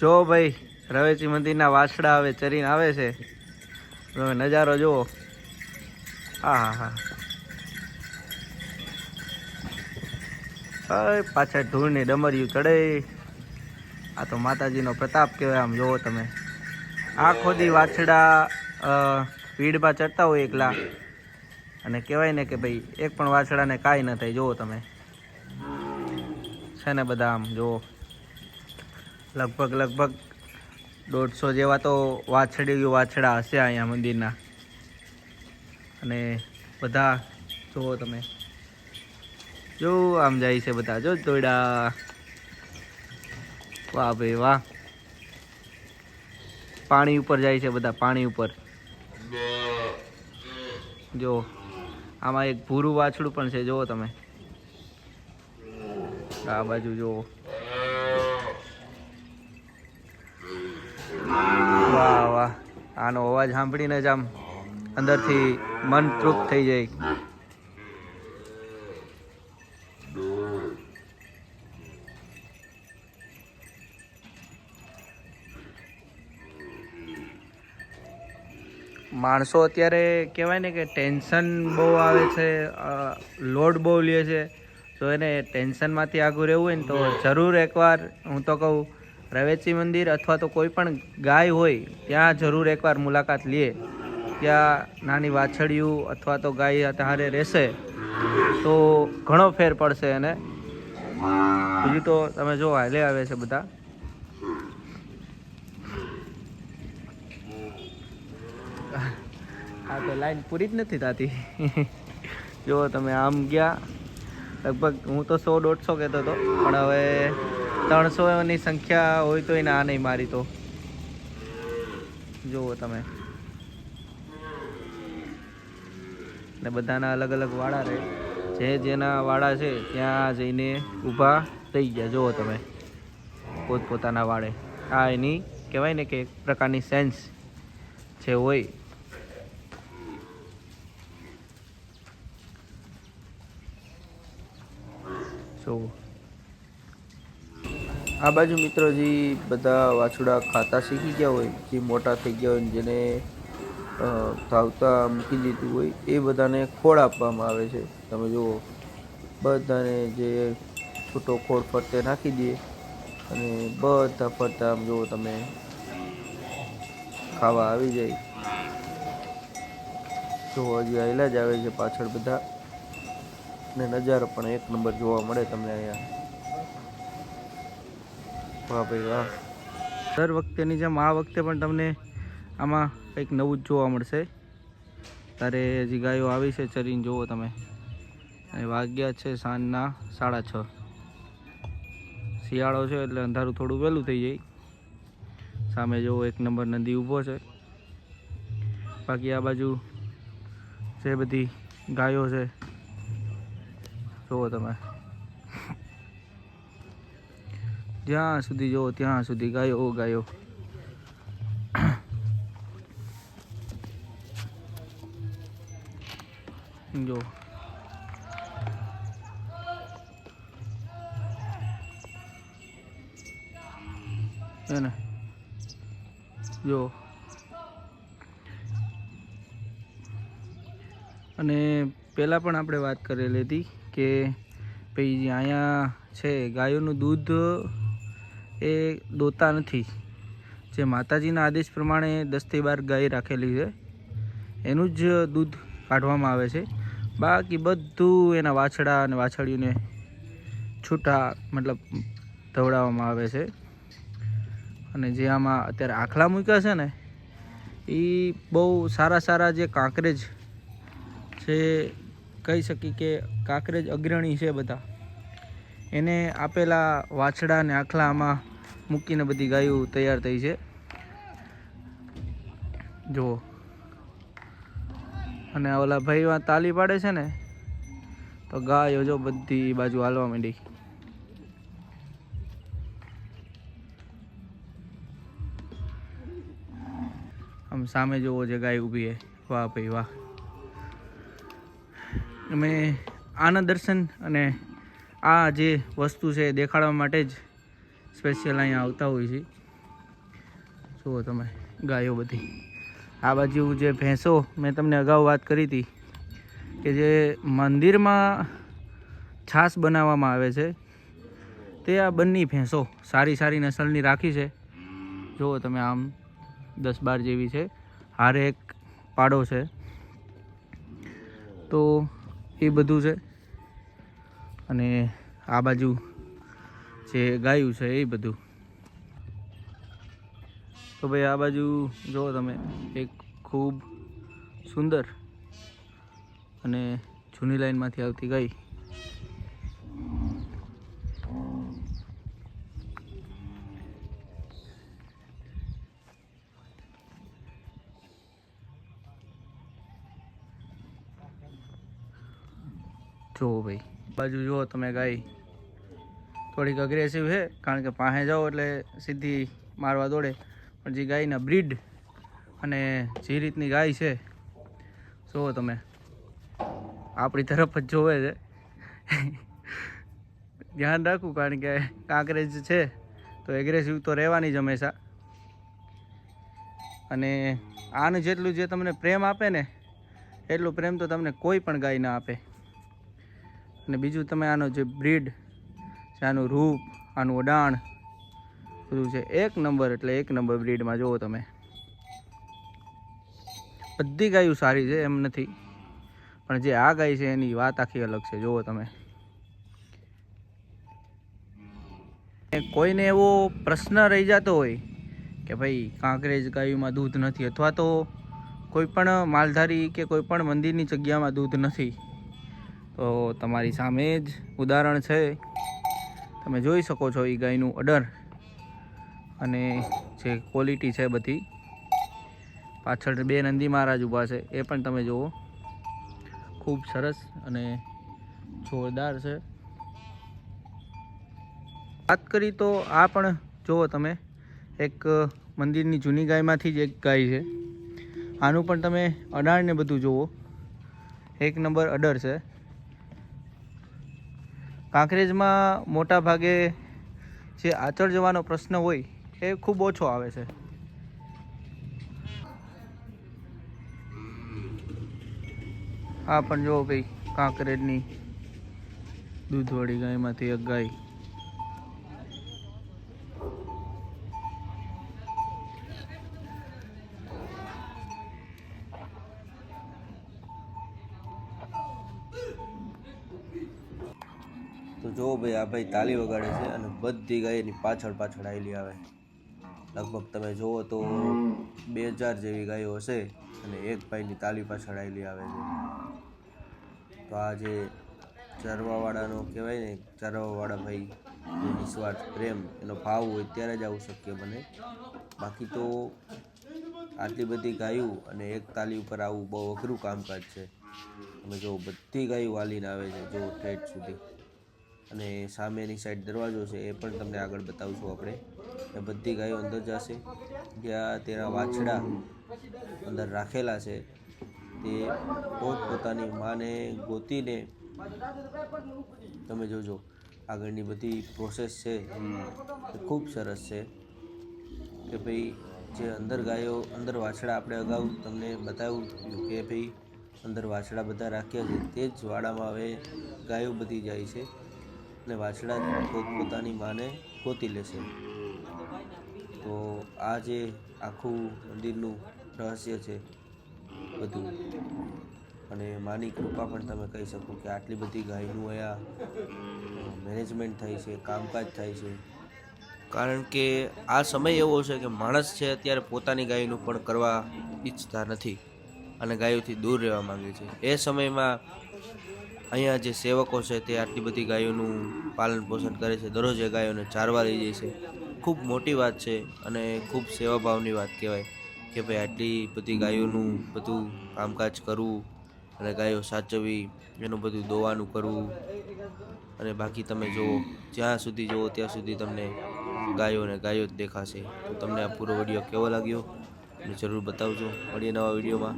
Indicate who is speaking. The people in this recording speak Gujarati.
Speaker 1: જો ભાઈ, રવેચી મંદિરના વાછડા હવે ચરીને આવે છે. તમે નજારો જુઓ. હા હા હા. પાછળ ધૂળની ડમરિયું ચડે. આ તો માતાજીનો પ્રતાપ કહેવાય આમ, જુઓ તમે. આખો દી વાછડા પીડમાં ચડતા હોય એકલા. અને કહેવાય ને કે ભાઈ, એક પણ વાછડાને કાંઈ ન થાય, જુઓ તમે. છે ને બધા આમ, જુઓ. લગભગ લગભગ દોઢસો જેવા તો વાછડી વાછડા હશે અહીંયા મંદિરના. અને બધા જુઓ તમે. જો આમ જાય છે બધા. જો દોયડા વાહ ભાઈ વાહ. પાણી ઉપર જાય છે બધા, પાણી ઉપર. જો, આમાં એક ભૂરું વાછડું પણ છે, જુઓ તમે. આ બાજુ જુઓ વાહ વાહ આનો અવાજ સાંભળીને જ આમ અંદરથી મન તૃપ્ત થઈ જાય. માણસો અત્યારે કહેવાય ને કે ટેન્શન બહુ આવે છે લોડ બહુ લે છે. તો એને ટેન્શનમાંથી આગું રહેવું હોય ને તો જરૂર એકવાર હું તો કહું રવેચી મંદિર અથવા તો કોઈ પણ ગાય હોય, ત્યાં જરૂર એકવાર મુલાકાત લે. ત્યાં નાની વાછડિયું અથવા તો ગાય તારે રહેશે, તો ઘણો ફેર પડશે અને બીજું તો તમે જો, હાલે આવે છે બધા. આ તો લાઈન પૂરી જ નથી થતી. જો તમે આમ ગયા, લગભગ હું તો સો દોઢસો કહેતો હતો, પણ હવે ત્રણસોની સંખ્યા હોય તોય ના નહીં મારી તો. જુઓ તમે. ને બધાના અલગ અલગ વાડા રહે. જે જેના વાડા છે, ત્યાં જઈને ઊભા થઈ ગયા. જુઓ તમે. પોતપોતાના વાડે આ એની કહેવાય ને કે એક પ્રકારની સેન્સ જે હોય. જો આ બાજુ મિત્રો જે બધા વાછડા ખાતા શીખી ગયા હોય, જે મોટા થઈ ગયા હોય જેને ધાવતા મૂકી દીધું હોય, એ બધાને ખોળ આપવામાં આવે છે. તમે જુઓ, બધાને જે છૂટો ખોળ ફરતે નાખી દે અને બધા ફરતા, આમ જુઓ તમે, ખાવા આવી જાય. જોવા હજી આવેલા જ આવે છે પાછળ બધા. ને નજારો પણ એક નંબર જોવા મળે તમને અહીંયા. વાહ ભાઈ વાહ. દર વખતેની જેમ આ વખતે પણ તમને આમાં કંઈક નવું જ જોવા મળશે. તારે હજી ગાયો આવી છે ચરીને જુઓ તમે. અને વાગ્યા છે સાંજના સાડા છ. શિયાળો છે એટલે અંધારું થોડું વહેલું થઈ જાય. સામે જુઓ એક નંબર નદી ઊભો છે. બાકી આ બાજુ જે બધી ગાયો છે, જુઓ તમે. જ્યાં સુધી જો, ત્યાં સુધી ગાયો ગાયો. જો. એને જો. અને પહેલાં પણ આપણે વાત કરેલી હતી કે, ભાઈ અહીંયા છે ગાયોનું દૂધ એ દોતા નથી. જે માતાજીના આદેશ પ્રમાણે દસથી બાર ગાય રાખેલી છે. એનું જ દૂધ કાઢવામાં આવે છે. બાકી બધું એના વાછડા અને વાછડીઓને છૂટા મતલબ ધવડાવવામાં આવે છે. અને જે આમાં અત્યારે આખલા મૂક્યા છે ને એ બહુ સારા સારા જે કાંકરેજ છે, કહી શકી કે કાંકરેજ અગ્રણી છે બધા. એને આપેલા વાછડા અને આખલા આમાં મૂકીને બધી ગાયો તૈયાર થઈ છે. જુઓ. અને ઓલા ભાઈ તાલી પાડે છે ને, તો ગાયો જો બધી બાજુ હાલવા માંડી. આમ સામે જોવો જે ગાય ઊભી છે. વાહ ભાઈ વાહ. અમે આના દર્શન અને આ જે વસ્તુ છે દેખાડવા માટે જ સ્પેશિયલ અહીંયા આવતા હોય છે. જુઓ તમે, ગાયો બધી. આ બાજુ જે ભેંસો, મેં તમને અગાઉ વાત કરી હતી કે જે મંદિરમાં છાશ બનાવવામાં આવે છે, તે આ બંને ભેંસો સારી સારી નસલની રાખી છે. જુઓ તમે આમ દસ બાર જેવી છે. હારે એક પાડો છે. તો એ બધું છે. અને આ બાજુ જે ગાયું છે એ બધું. તો ભાઈ આ બાજુ જુઓ તમે, એક ખૂબ સુંદર અને જૂની લાઈનમાંથી આવતી ગાય. જુઓ ભાઈ બાજુ જુઓ તમે ગાય. થોડીક અગ્રેસિવ છે, કારણ કે પાસે જાઓ એટલે સીધી મારવા દોડે. પણ જે ગાયના બ્રીડ અને જે રીતની ગાય છે, જુઓ તમે. આપણી તરફ જ જોવે છે. ધ્યાન રાખવું, કારણ કે કાંકરેજ છે, તો એગ્રેસિવ તો રહેવાની જ હંમેશા. અને આનું જેટલું જે તમને પ્રેમ આપે ને, એટલું પ્રેમ તો તમને કોઈ પણ ગાય ના આપે. અને બીજું તમે આનો જે બ્રીડ છે રૂપ, આનું ઉડાણ બધું છે. એક નંબર એટલે એક નંબર બ્રીડમાં જુઓ તમે. બધી ગાયું સારી છે, એમ નથી. પણ જે આ ગાય છે, એની વાત આખી અલગ છે. જુઓ તમે. કોઈને એવો પ્રશ્ન રહી જતો હોય કે ભાઈ, કાંકરેજ ગાયોમાં દૂધ નથી, અથવા તો કોઈ પણ માલધારી કે કોઈ પણ મંદિરની જગ્યામાં દૂધ નથી, તો તમારી સામે જ ઉદાહરણ છે. તમે જોઈ શકો છો એ ગાયનું અડર અને જે ક્વોલિટી છે બધી. પાછળ બે નંદી મહારાજ ઊભા છે, એ પણ તમે જુઓ. ખૂબ સરસ અને જોરદાર છે. વાત કરી તો આ પણ જુઓ તમે, એક મંદિરની જૂની ગાયમાંથી જ એક ગાય છે. આનું પણ તમે અડાણને બધું જુઓ. એક નંબર અડર છે. કાંકરેજમાં મોટા ભાગે જે આચળ જવાનો પ્રશ્ન હોય, એ ખૂબ ઓછો આવે છે. આ પણ જુઓ ભાઈ, કાંકરેજની દૂધવાળી ગાયમાંથી એક ગાય.
Speaker 2: ભાઈ, આ ભાઈ તાલી વગાડે છે અને બધી ગાય એની પાછળ પાછળ આવેલી આવે. લગભગ તમે જુઓ તો બે હજાર જેવી ગાયો હશે અને એક ભાઈની તાલી પાછળ આવેલી આવે છે. તો આ જે ચરવાવાળાનો કહેવાય ને, ચરવાવાળા ભાઈ નિસ્વાર્થ પ્રેમ, એનો ભાવ હોય ત્યારે જ આવું શક્ય બને. બાકી તો આટલી બધી ગાયું અને એક તાલી ઉપર આવું બહુ અઘરું કામકાજ છે. તમે જો બધી ગાયો વાલીને આવે છે જો ઠેઠ સુધી. અને સામેની સાઈડ દરવાજો છે, એ પણ તમને આગળ બતાવશું આપણે. એ બધી ગાયો અંદર જશે. જ્યાં તેના વાછડા અંદર રાખેલા છે, તે પોતપોતાની માને ગોતીને તમે જોજો, આગળની બધી પ્રોસેસ છે. એ ખૂબ સરસ છે. કે ભાઈ, જે અંદર ગાયો, અંદર વાછડા આપણે અગાઉ તમને બતાવ્યું કે ભાઈ, અંદર વાછડા બધા રાખ્યા છે, તે જ વાડામાં હવે ગાયો બધી જાય છે. અને વાછડા પોતપોતાની માને ગોતી લેશે તો આ જે આખું મંદિરનું રહસ્ય છે બધું, અને માની કૃપા પણ તમે કહી શકો કે આટલી બધી ગાયનું અહીંયા મેનેજમેન્ટ થાય છે, કામકાજ થાય છે. કારણ કે આ સમય એવો છે કે માણસ છે અત્યારે પોતાની ગાયનું પણ કરવા ઈચ્છતા નથી અને ગાયોથી દૂર રહેવા માંગે છે. એ સમયમાં અહીંયા જે સેવકો છે તે આટલી બધી ગાયોનું પાલન પોષણ કરે છે. દરરોજ એ ગાયોને ચારવા લઈ જાય છે. ખૂબ મોટી વાત છે અને ખૂબ સેવાભાવની વાત કહેવાય કે ભાઈ આટલી બધી ગાયોનું બધું કામકાજ કરવું અને ગાયો સાચવવી, એનું બધું દોવાનું કરવું અને બાકી તમે જુઓ, જ્યાં સુધી જુઓ ત્યાં સુધી તમને ગાયો અને ગાયો જ દેખાશે. તો તમને આ પૂરો વીડિયો કેવો લાગ્યો? જરૂર બતાવજો. મળીએ નવા વિડીયોમાં.